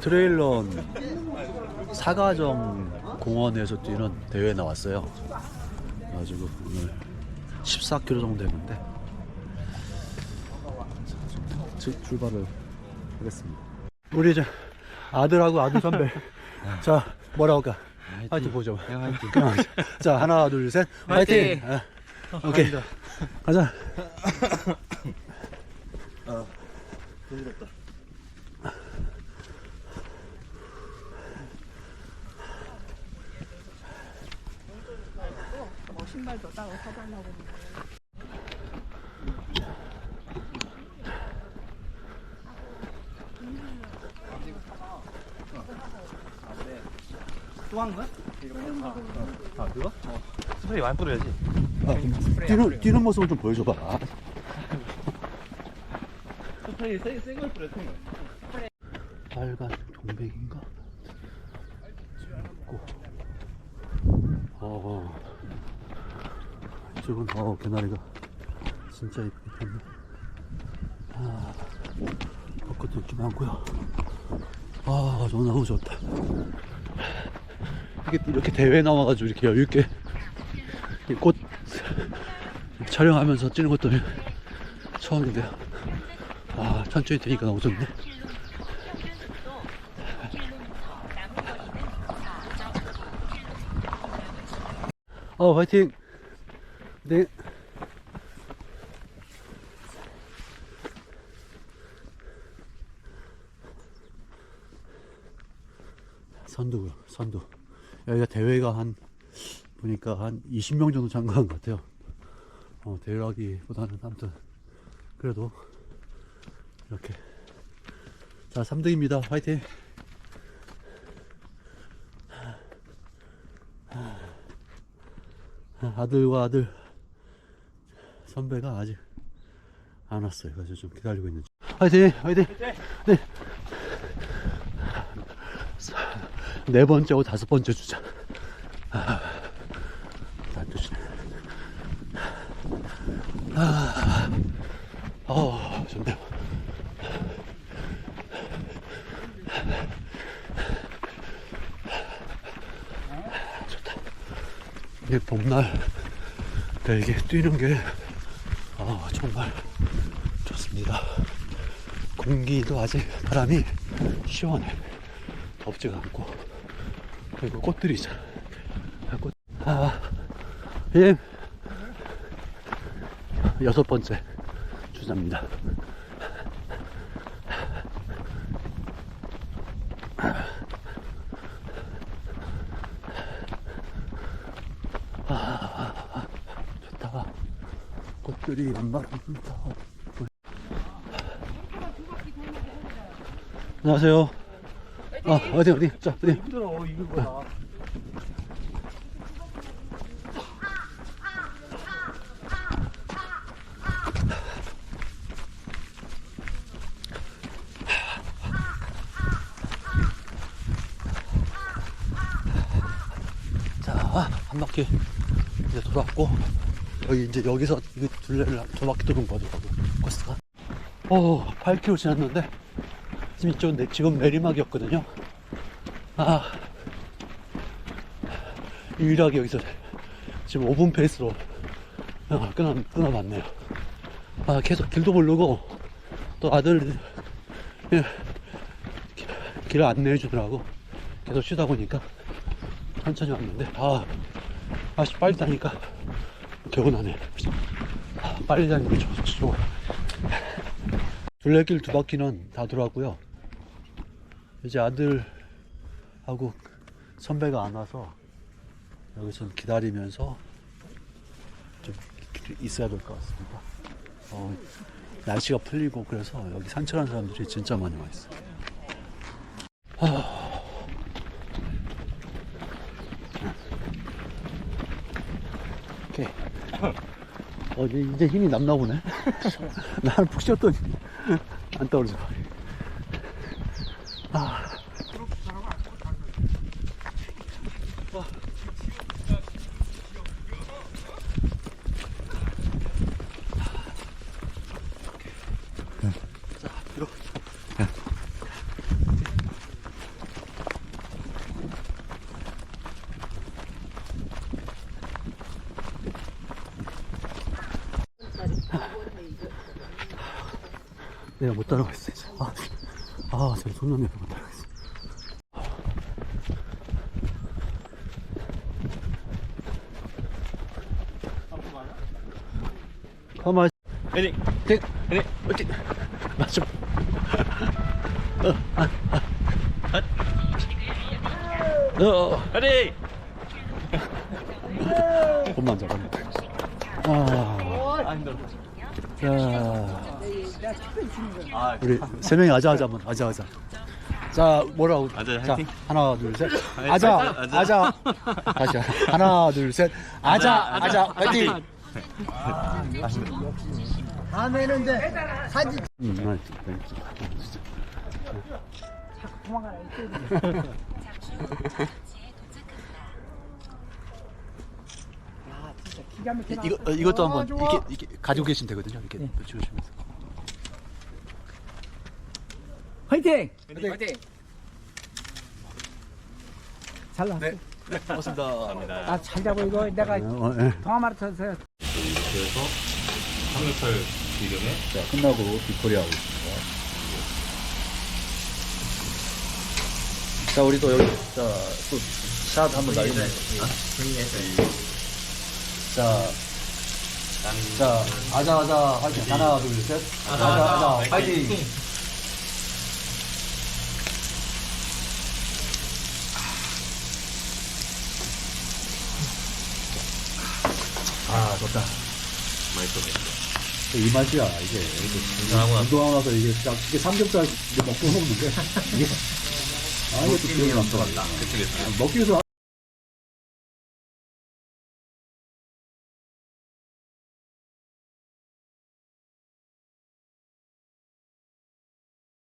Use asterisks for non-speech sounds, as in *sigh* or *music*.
트레일런 사가정 공원에서 뛰는 대회에 나왔어요. 그래가지고 오늘 14km 정도 좀 출발을 하겠습니다. 우리 이제 아들하고 아들 선배 *laughs* 자 뭐라고 할까? 화이팅 보죠. 화이팅. *laughs* 자 하나 둘 셋 화이팅. *coughs* 아, *coughs* 오케이 가자. 신발도 따로 사달라고 스프레이 많이 뿌려야지. 아, 뛰는 뛰는 모습을 좀 보여줘봐. 스프레이 새걸 뿌려, 새 거. 빨간 동백인가? 있고. 어, 이쪽은 어 개나리가 진짜 이쁘게 폈네. 아, 벚꽃도 이렇게 많고요. 아, 너무 좋다. 이렇게 이렇게 대회 나와가지고 이렇게 여유 있게 이꽃 촬영하면서 찍는 것도 처음인데요. 아, 천천히 뛰니까 너무 좋네. 어, 화이팅! 네. 선두고요, 선두. 여기가 대회가 한, 보니까 한 20명 정도 참가한 것 같아요. 어, 대회라기보다는 아무튼, 그래도, 이렇게. 자, 3등입니다. 화이팅! 아들과 아들 선배가 아직 안 왔어요. 그래서 좀 기다리고 있는 중. 화이팅! 화이팅! 네. 네 번째고 다섯 번째 주자. 아, 안 되시네. 아, 어, 좋네요. 이게 봄날 이게 뛰는 게 아, 정말 좋습니다. 공기도 아직 바람이 시원해. 덥지가 않고 그리고 꽃들이 있잖아. 아, 꽃. 아, 예. 여섯 번째 주자입니다. 꽃들이 많다. 안녕하세요. 아, 어디, 어디? 자, 어디? 힘들어, 이거 뭐야. 자, 한 바퀴 이제 돌았고, 여기 이제 여기서 이 둘레를 두 바퀴 도는 거더라고, 코스가. 오, 8km 지났는데, 지금 이쪽 내, 지금 내리막이었거든요. 아, 유일하게 여기서 지금 5분 페이스로 어, 끊어, 끊어봤네요. 아, 계속 길도 모르고, 또 아들, 예, 기- 길을 안내해 주더라고. 계속 쉬다 보니까 천천히 왔는데, 아, 아씨, 빨리 다니까 개운하네. 아, 빨리 다니는 게 좋, 좋아. 둘레길 두 바퀴는 다 돌았고요. 이제 아들하고 선배가 안 와서 여기서 좀 기다리면서 좀 있어야 될 것 같습니다. 어, 날씨가 풀리고 그래서 여기 산책하는 사람들이 진짜 많이 와 있어요. 아. 오케이. 어, 이제, 이제 힘이 남나 보네. *laughs* 나는 푹 쉬었더니 안 떨어져. 아. 내가 못 따라가겠어, 이제. 아, 아, 제가 존나 매못 따라가겠어. 가만, 헤딩 땡, 헤딩 어찌, 맞죠? 어, 아, 아. 어, 어, 헤딩 겁나 안 잡았네. 아, 아 힘들어 자, 아 우리 세 명이 아자 아자 한번 아자 아자. 자, 뭐라고? 아자, 자, 화이팅. 하나, 둘, 셋. 아자, 아자, 아자. 다시 하나, 둘, 셋. 아자, 아자, 아자, 아자, 화이팅. 화이팅. 아 다음에는 이제 사진 음, 나 진짜. 도망가라 *laughs* 기가 막히게 이- 이거. 어, 이것도 어, 한번 좋아. 이렇게, 이렇게 가지고 계시면 되거든요. 이렇게 네. 주시면서. 화이팅 화이팅 잘 나왔어 네. 고맙습니다. 감사합니다 나잘 잡고 이거 내가 어, 예. 동아 마라톤에서 그래서 삼겹살 이름에 자, 끝나고 빅토리 하고 있습니다. 자, 우리 또 여기, 자, 또, 샷 한번 날리네. 자, 자, 아자, 아자, 화이팅. 하나, 둘, 셋. 아자, 아자, 화이팅. 아, 좋다. 맛있어 이 맛이야, 이게. 하고 나서 운동하고 나서 이게 딱, 이게 삼겹살 이제 먹고 먹는데, 이게. 아, 이것도 기억이 남더라. 그치 그치 먹기 위해서